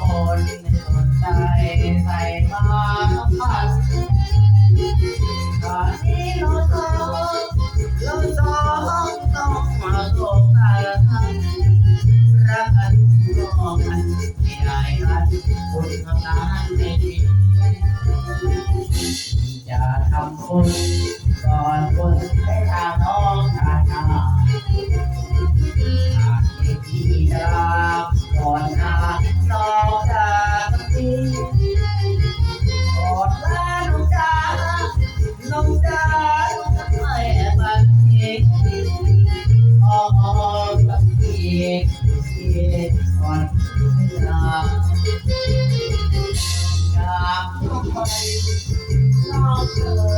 คนสนใจใส่ จะทำบุญก่อนบุญให้ทางน้องชาชาหากเด็กที่รักก่อนหน้าน้องจากพี่กอดแม่น้องจ๋าน้องจ๋าน้องไม่บันทีอ๋อกับพี่พี่ก่อนไม่รักอยากน้องเคยอยากได้กระโปนบนหัวของจาเดินหน้าไปที่กันไปคนดีหัวกันบ้านใหม่อ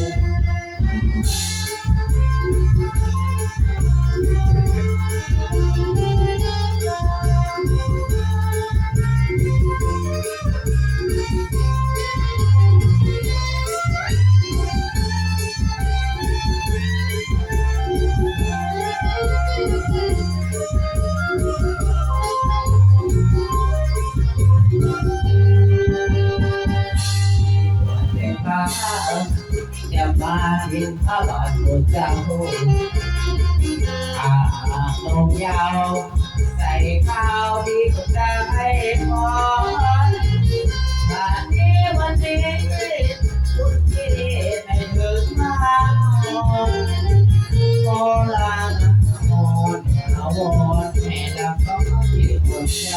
จะมาทิ้งพระบาทตัวเจ้าอาลงยาว ใส่ข้าวดีก็จะให้พอวันนี้วันนี้คุณที่ไม่ถึงมาโบราณมอนเอาวอนแม่ดับก็ที่หัวใจ